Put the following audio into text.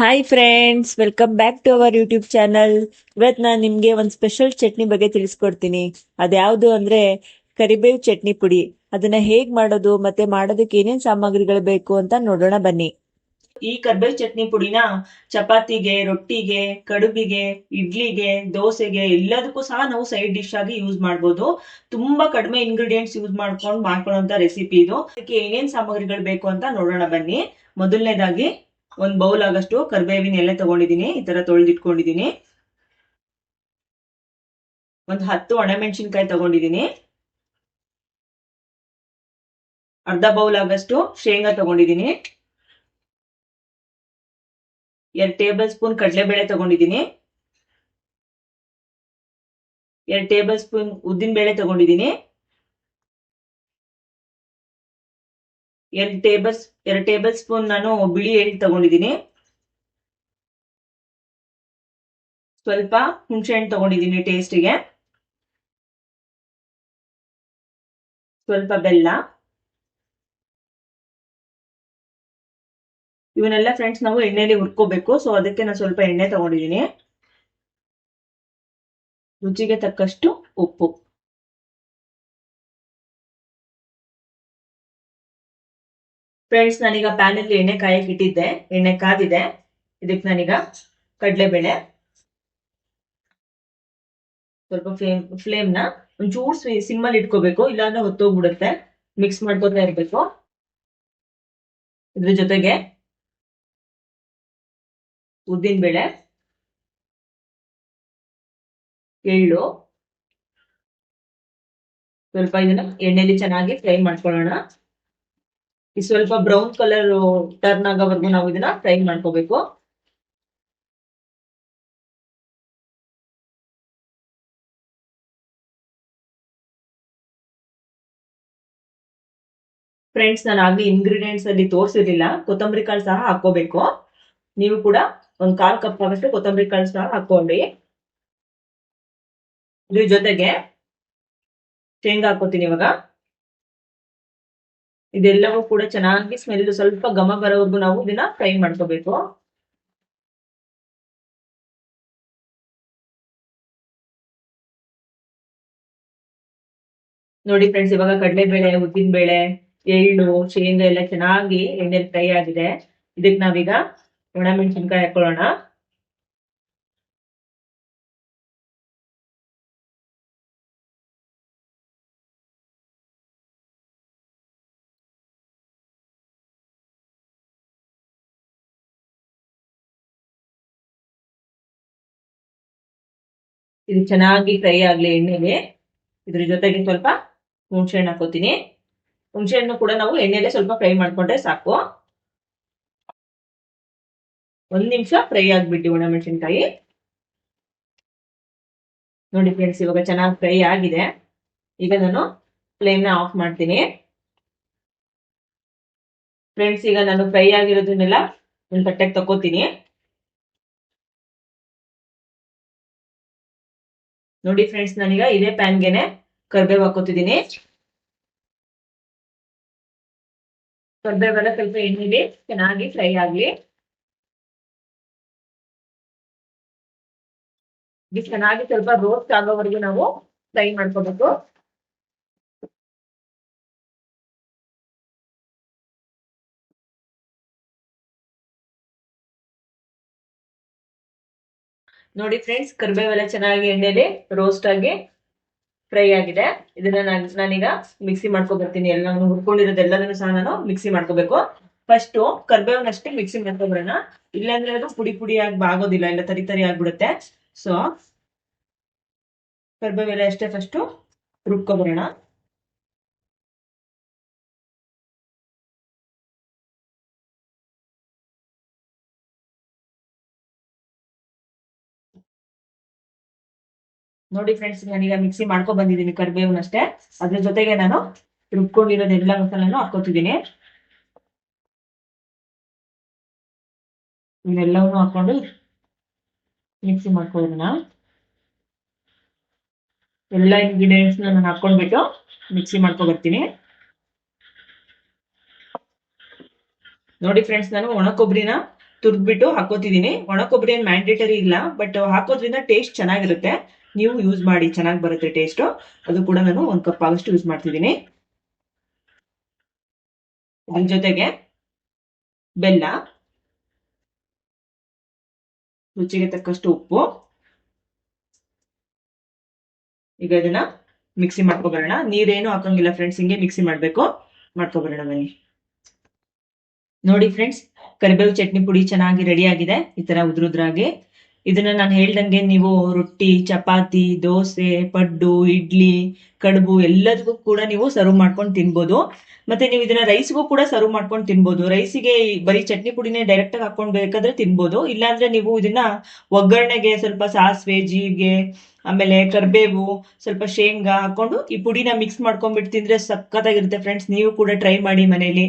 Hi friends welcome back to our YouTube channel ಇವತ್ತು ನಾನು ನಿಮಗೆ ಒಂದು ಸ್ಪೆಷಲ್ ಚಟ್ನಿ ಬಗ್ಗೆ ತಿಳಿಸ್ಕೊಡ್ತೀನಿ. ಅದ್ಯಾವುದು ಅಂದರೆ ಕರಿಬೇವು ಚಟ್ನಿ ಪುಡಿ. ಅದನ್ನ ಹೇಗೆ ಮಾಡೋದು, ಮತ್ತೆ ಮಾಡೋದಕ್ಕೆ ಏನೇನು ಸಾಮಗ್ರಿಗಳು ಬೇಕು ಅಂತ ನೋಡೋಣ ಬನ್ನಿ. ಈ ಕರ್ಬೇವು ಚಟ್ನಿ ಪುಡಿನ ಚಪಾತಿಗೆ, ರೊಟ್ಟಿಗೆ, ಕಡುಬಿಗೆ, ಇಡ್ಲಿಗೆ, ದೋಸೆಗೆ ಎಲ್ಲದಕ್ಕೂ ಸಹ ನಾವು ಸೈಡ್ ಡಿಶ್ ಆಗಿ ಯೂಸ್ ಮಾಡ್ಬೋದು. ತುಂಬಾ ಕಡಿಮೆ ಇಂಗ್ರೀಡಿಯೆಂಟ್ಸ್ ಯೂಸ್ ಮಾಡ್ಕೊಂಡು ಮಾಡ್ಕೊಳ್ಳೋಂತ ರೆಸಿಪಿ ಇದು. ಅದಕ್ಕೆ ಏನೇನ್ ಸಾಮಗ್ರಿಗಳು ಬೇಕು ಅಂತ ನೋಡೋಣ ಬನ್ನಿ. ಮೊದಲನೇದಾಗಿ ಒಂದ್ ಬೌಲ್ ಆಗಷ್ಟು ಕರ್ಬೇವಿನ ಎಲೆ ತಗೊಂಡಿದೀನಿ ಈ ತರ ತೊಳೆದಿಟ್ಕೊಂಡಿದೀನಿ ಒಂದ್ ಹತ್ತು ಒಣಮೆಣಸಿನ್ಕಾಯಿ ತಗೊಂಡಿದೀನಿ ಅರ್ಧ ಬೌಲ್ ಆಗಷ್ಟು ಶೇಂಗಾ ತಗೊಂಡಿದೀನಿ ಎರಡ್ ಟೇಬಲ್ ಸ್ಪೂನ್ ಕಡಲೆಬೇಳೆ ತಗೊಂಡಿದ್ದೀನಿ. ಎರಡ್ ಟೇಬಲ್ ಸ್ಪೂನ್ ಉದ್ದಿನ ಬೇಳೆ ತಗೊಂಡಿದೀನಿ ಎರಡ್ ಟೇಬಲ್ಸ್ ಎರಡು ಟೇಬಲ್ ಸ್ಪೂನ್ ನಾನು ಬಿಳಿ ಎಳ್ಳು ತಗೊಂಡಿದ್ದೀನಿ. ಸ್ವಲ್ಪ ಹುಣಸೆ ಹಣ್ಣು ತಗೊಂಡಿದೀನಿ ಟೇಸ್ಟಿಗೆ ಸ್ವಲ್ಪ ಬೆಲ್ಲ. ಇವನ್ನೆಲ್ಲ ಫ್ರೆಂಡ್ಸ್ ನಾವು ಎಣ್ಣೆಲಿ ಹುರ್ಕೋಬೇಕು ಸೊ ಅದಕ್ಕೆ ನಾನು ಸ್ವಲ್ಪ ಎಣ್ಣೆ ತಗೊಂಡಿದ್ದೀನಿ. ರುಚಿಗೆ ತಕ್ಕಷ್ಟು ಉಪ್ಪು. ಫ್ರೆಂಡ್ಸ್ ನಾನೀಗ ಪ್ಯಾನಲ್ಲಿ ಎಣ್ಣೆ ಕಾಯಕ್ಕೆ ಇಟ್ಟಿದ್ದೆ. ಎಣ್ಣೆ ಕಾದಿದೆ. ಇದಕ್ಕೆ ನಾನೀಗ ಕಡಲೆಬೇಳೆ. ಸ್ವಲ್ಪ ಫ್ಲೇಮ್ ಫ್ಲೇಮ್ನ ಒಂಚೂರು ಸಿಮ್ಮಲ್ಲಿ ಇಟ್ಕೋಬೇಕು. ಇಲ್ಲಾಂದ್ರೆ ಹೊತ್ತೋಗ್ಬಿಡುತ್ತೆ. ಮಿಕ್ಸ್ ಮಾಡ್ಕೊತಾ ಇರ್ಬೇಕು. ಇದ್ರ ಜೊತೆಗೆ ಉದ್ದಿನ ಬೇಳೆ, ಎಳ್ಳು. ಸ್ವಲ್ಪ ಇದನ್ನ ಎಣ್ಣೆಲಿ ಚೆನ್ನಾಗಿ ಫ್ರೈ ಮಾಡ್ಕೊಳ್ಳೋಣ. ಈ ಸ್ವಲ್ಪ ಬ್ರೌನ್ ಕಲರ್ ಟರ್ನ್ ಆಗೋವರೆಗೂ ನಾವು ಇದನ್ನ ಫ್ರೈ ಮಾಡ್ಕೋಬೇಕು. ಫ್ರೆಂಡ್ಸ್ ನಾನು ಆಗ್ಲಿ ಇಂಗ್ರೀಡಿಯೆಂಟ್ಸ್ ಅಲ್ಲಿ ತೋರಿಸಿರ್ಲಿಲ್ಲ. ಕೊತ್ತಂಬರಿ ಕಾಳು ಸಹ ಹಾಕೋಬೇಕು ನೀವು ಕೂಡ ಒಂದ್ ಕಾಲ್ ಕಪ್ ಆಗಷ್ಟು ಕೊತ್ತಂಬರಿ ಕಾಳು ಸಹ ಹಾಕೊಂಡ್ರಿ ಇದ್ರ ಜೊತೆಗೆ ಶೇಂಗಾ ಹಾಕೋತೀನಿ ಇವಾಗ. ಇದೆಲ್ಲವೂ ಕೂಡ ಚೆನ್ನಾಗಿ ಸ್ಮೆಲ್ ಸ್ವಲ್ಪ ಘಮ ಬರೋವರೆಗೂ ನಾವು ಇದನ್ನ ಫ್ರೈ ಮಾಡ್ಕೋಬೇಕು. ನೋಡಿ ಫ್ರೆಂಡ್ಸ್ ಇವಾಗ ಕಡಲೆಬೇಳೆ, ಉದ್ದಿನಬೇಳೆ, ಎಳ್ಳು, ಶೇಂಗಾ ಎಲ್ಲ ಚೆನ್ನಾಗಿ ಎಣ್ಣೆಲಿ ಫ್ರೈ ಆಗಿದೆ. ಇದಕ್ಕೆ ನಾವೀಗ ಒಣಮೆಣಸಿನ್ಕಾಯಿ ಹಾಕೊಳ್ಳೋಣ. ಇದು ಚೆನ್ನಾಗಿ ಫ್ರೈ ಆಗಲಿ ಎಣ್ಣೆಗೆ. ಇದ್ರ ಜೊತೆಗೆ ಸ್ವಲ್ಪ ಹುಣಸೆ ಹಣ್ಣು ಹಾಕೋತೀನಿ ಹುಣಸೆ ಹಣ್ಣು ಕೂಡ ನಾವು ಎಣ್ಣೆಲೆ ಸ್ವಲ್ಪ ಫ್ರೈ ಮಾಡ್ಕೊಂಡ್ರೆ ಸಾಕು. ಒಂದ್ ನಿಮಿಷ ಫ್ರೈ ಆಗ್ಬಿಟ್ಟು ಒಣಮೆಣಸಿನ್ಕಾಯಿ. ನೋಡಿ ಫ್ರೆಂಡ್ಸ್ ಇವಾಗ ಚೆನ್ನಾಗಿ ಫ್ರೈ ಆಗಿದೆ. ಈಗ ನಾನು ಫ್ಲೇಮ್ನ ಆಫ್ ಮಾಡ್ತೀನಿ. ಫ್ರೆಂಡ್ಸ್ ಈಗ ನಾನು ಫ್ರೈ ಆಗಿರೋದನ್ನೆಲ್ಲ ಒಂದು ತಟ್ಟೆಗೆ ತಕೋತೀನಿ ನೋಡಿ ಫ್ರೆಂಡ್ಸ್ ನಾನೀಗ ಇದೇ ಪ್ಯಾನ್ಗೆನೆ ಕರ್ಬೇವು ಹಾಕೋತಿದ್ದೀನಿ. ಕರ್ಬೇವೆಲ್ಲ ಸ್ವಲ್ಪ ಎಣ್ಣೆಲಿ ಚೆನ್ನಾಗಿ ಫ್ರೈ ಆಗ್ಲಿ. ಚೆನ್ನಾಗಿ ಸ್ವಲ್ಪ ರೋಸ್ಟ್ ಆಗೋವರೆಗೂ ನಾವು ಫ್ರೈ ಮಾಡ್ಕೋಬೇಕು. ನೋಡಿ ಫ್ರೆಂಡ್ಸ್ ಕರಿಬೇವೆಲ್ಲ ಚೆನ್ನಾಗಿ ಎಣ್ಣೆಲಿ ರೋಸ್ಟ್ ಆಗಿ ಫ್ರೈ ಆಗಿದೆ. ಇದನ್ನ ನಾನು, ನಾನೀಗ ಮಿಕ್ಸಿ ಮಾಡ್ಕೊ ಬರ್ತೀನಿ. ಎಲ್ಲ ಹುರ್ಕೊಂಡಿರೋದೆಲ್ಲದನ್ನು ಸಹ ನಾನು ಮಿಕ್ಸಿ ಮಾಡ್ಕೋಬೇಕು. ಫಸ್ಟ್ ಕರ್ಬೇವನ್ನಷ್ಟೇ ಮಿಕ್ಸಿ ಮಾಡ್ಕೊಬರೋಣ ಇಲ್ಲಾಂದ್ರೆ ಅದು ಪುಡಿ ಪುಡಿ ಆಗಿ ಆಗೋದಿಲ್ಲ ಇಲ್ಲ ತರಿ ತರಿ ಆಗ್ಬಿಡುತ್ತೆ. ಸೊ ಕರ್ಬೇವೆಲ್ಲ ಅಷ್ಟೇ ಫಸ್ಟು ರುಬ್ಕೊಬರೋಣ ನೋಡಿ ಫ್ರೆಂಡ್ಸ್ ನಾನೀಗ ಮಿಕ್ಸಿ ಮಾಡ್ಕೊಂಡ್ ಬಂದಿದ್ದೀನಿ ಕರ್ಬೇವನ್ನಷ್ಟೇ ಅದ್ರ ಜೊತೆಗೆ ನಾನು ರುಬ್ಕೊಂಡಿರೋದೆಲ್ಲ ಮಸಾಲೆನೂ ಹಾಕೋತಿದ್ದೀನಿ ಇವನ್ನೆಲ್ಲವನ್ನೂ ಹಾಕೊಂಡು ಮಿಕ್ಸಿ ಮಾಡ್ಕೊಳ್ಳೋಣ. ಎಲ್ಲ ಇಂಗ್ರೀಡಿಯೆಂಟ್ಸ್ ನಾನು ಹಾಕೊಂಡ್ಬಿಟ್ಟು ಮಿಕ್ಸಿ ಬರ್ತೀನಿ. ನೋಡಿ ಫ್ರೆಂಡ್ಸ್ ನಾನು ಒಣ ಕೊಬ್ಬರಿನ ತುರ್ದ್ಬಿಟ್ಟು ಹಾಕೋತಿದೀನಿ ಒಣ ಕೊಬ್ಬರಿ ಏನ್ ಮ್ಯಾಂಡೇಟರಿ ಇಲ್ಲ ಬಟ್ ಹಾಕೋದ್ರಿಂದ ಟೇಸ್ಟ್ ಚೆನ್ನಾಗಿರುತ್ತೆ. ನೀವು ಯೂಸ್ ಮಾಡಿ, ಚೆನ್ನಾಗಿ ಬರುತ್ತೆ ಟೇಸ್ಟ್ ಅದು ಕೂಡ ನಾನು ಒಂದ್ ಕಪ್ ಆಗಷ್ಟು ಯೂಸ್ ಮಾಡ್ತಿದ್ದೀನಿ. ಅದ್ರ ಜೊತೆಗೆ ಬೆಲ್ಲ, ರುಚಿಗೆ ತಕ್ಕಷ್ಟು ಉಪ್ಪು. ಈಗ ಇದನ್ನ ಮಿಕ್ಸಿ ಮಾಡ್ಕೊಬರೋಣ. ನೀರೇನು ಹಾಕಂಗಿಲ್ಲ ಫ್ರೆಂಡ್ಸ್ ಹಿಂಗೆ ಮಿಕ್ಸಿ ಮಾಡ್ಬೇಕು. ಮಾಡ್ಕೊಬರೋಣ ಬನ್ನಿ. ನೋಡಿ ಫ್ರೆಂಡ್ಸ್ ಕರಿಬೇವು ಚಟ್ನಿ ಪುಡಿ ಚೆನ್ನಾಗಿ ರೆಡಿ ಆಗಿದೆ. ಈ ತರ ಉದ್ರುದ್ರಾಗಿ ಇದನ್ನ ನಾನು ಹೇಳ್ದಂಗೆ ನೀವು ರೊಟ್ಟಿ, ಚಪಾತಿ, ದೋಸೆ, ಪಡ್ಡು, ಇಡ್ಲಿ, ಕಡುಬು ಎಲ್ಲದಕ್ಕೂ ಕೂಡ ನೀವು ಸರ್ವ್ ಮಾಡ್ಕೊಂಡು ತಿನ್ಬೋದು. ಮತ್ತೆ ನೀವು ಇದನ್ನ ರೈಸ್ಗೂ ಕೂಡ ಸರ್ವ್ ಮಾಡ್ಕೊಂಡು ತಿನ್ಬೋದು. ರೈಸಿಗೆ ಬರೀ ಚಟ್ನಿ ಪುಡಿನೇ ಡೈರೆಕ್ಟ್ ಆಗಿ ಹಾಕೊಂಡ್ ಬೇಕಾದ್ರೆ ತಿನ್ಬೋದು. ಇಲ್ಲಾಂದ್ರೆ ನೀವು ಇದನ್ನ ಒಗ್ಗರಣೆಗೆ ಸ್ವಲ್ಪ ಸಾಸಿವೆ, ಜೀರಿಗೆ, ಆಮೇಲೆ ಕರ್ಬೇವು, ಸ್ವಲ್ಪ ಶೇಂಗಾ ಹಾಕೊಂಡು ಈ ಪುಡಿನ ಮಿಕ್ಸ್ ಮಾಡ್ಕೊಂಡ್ಬಿಟ್ಟು ತಿಂದ್ರೆ ಸಖತ್ತಾಗಿರುತ್ತೆ ಫ್ರೆಂಡ್ಸ್ ನೀವು ಕೂಡ ಟ್ರೈ ಮಾಡಿ ಮನೇಲಿ.